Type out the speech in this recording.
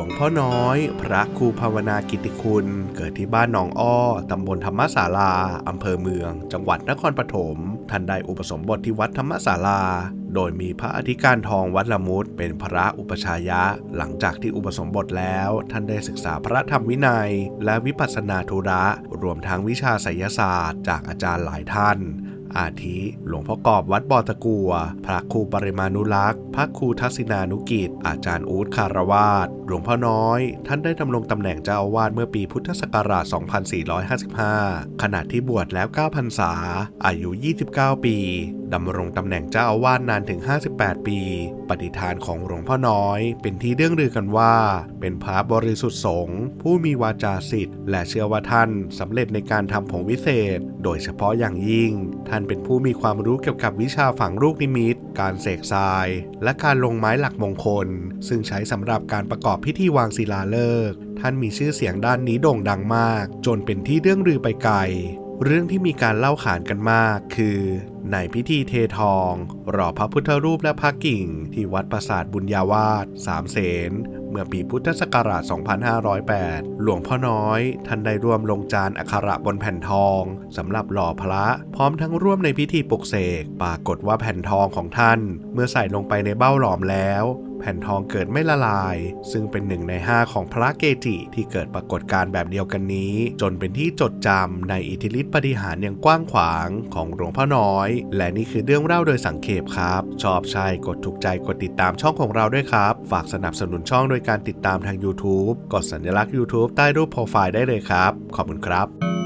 วงพ่อน้อย พระครูภาวนากิติคุณ เกิดที่บ้านหนองอ้อ ตำบลธรรมศาลา อำเภอเมือง จังหวัดนครปฐม ท่านได้อุปสมบทที่วัดธรรมศาลา โดยมีพระอธิการทองวัดละมุดเป็นพระอุปชายะ หลังจากที่อุปสมบทแล้ว ท่านได้ศึกษาพระธรรมวินัย และวิปัสสนาธุระ รวมทั้งวิชาไสยศาสตร์ จากอาจารย์หลายท่าน อาทิ หลวงพ่อกอบวัดบอตะกัว พระครูปริมาณุรักษ์ พระครูทักษินานุกิจ อาจารย์อูดคารวาสหลวงพ่อน้อย ท่านได้ดำรงตำแหน่งเจ้าอาวาสเมื่อปีพุทธศักราช 2455 ขณะที่บวชแล้ว 9 พรรษา อายุ 29 ปีดำรงตำแหน่งเจ้าอาวาสนานถึง 58 ปี ปฏิฐานของหลวงพ่อน้อย เป็นที่เรื่องลือกันว่า เป็นพระบริสุทธิ์สงฆ์ผู้มีวาจาสิทธิ์และเชื่อว่าท่านสำเร็จในการทำผงวิเศษ โดยเฉพาะอย่างยิ่งท่านเป็นผู้มีความรู้เกี่ยวกับวิชาฝังลูกนิมิต การเสกทราย และการลงไม้หลักมงคล ซึ่งใช้สำหรับการประกอบพิธีวางศิลาฤกษ์ท่านมีชื่อเสียงด้านนี้โด่งดังมาก จนเป็นที่เรื่องลือไปไกลเรื่องที่มีการเล่าขานกันมากคือ ในพิธีเททอง หล่อพระพุทธรูปและพระกิ่ง ที่วัดปราสาทบุญญาวาสสามเสน เมื่อปีพุทธศักราช 2508 หลวงพ่อน้อย ท่านได้ร่วมลงจานอักขระบนแผ่นทองสำหรับหล่อพระ พร้อมทั้งร่วมในพิธีปลุกเสก ปรากฏว่าแผ่นทองของท่าน เมื่อใส่ลงไปในเบ้าหลอมแล้ว แผ่นทองเกิดไม่ละลาย ซึ่งเป็นหนึ่งในห้าของพระเกจิที่เกิดปรากฏการณ์แบบเดียวกันนี้ จนเป็นที่จดจำในอิทธิฤทธิปฏิหารอย่างกว้างขวางของหลวงพ่อน้อย และนี่คือเรื่องเล่าโดยสังเขปครับ ชอบใช่กดถูกใจกดติดตามช่องของเราด้วยครับ ฝากสนับสนุนช่องโดยการติดตามทาง YouTube กดสัญลักษณ์ YouTube ใต้รูปโปรไฟล์ได้เลยครับ ขอบคุณครับ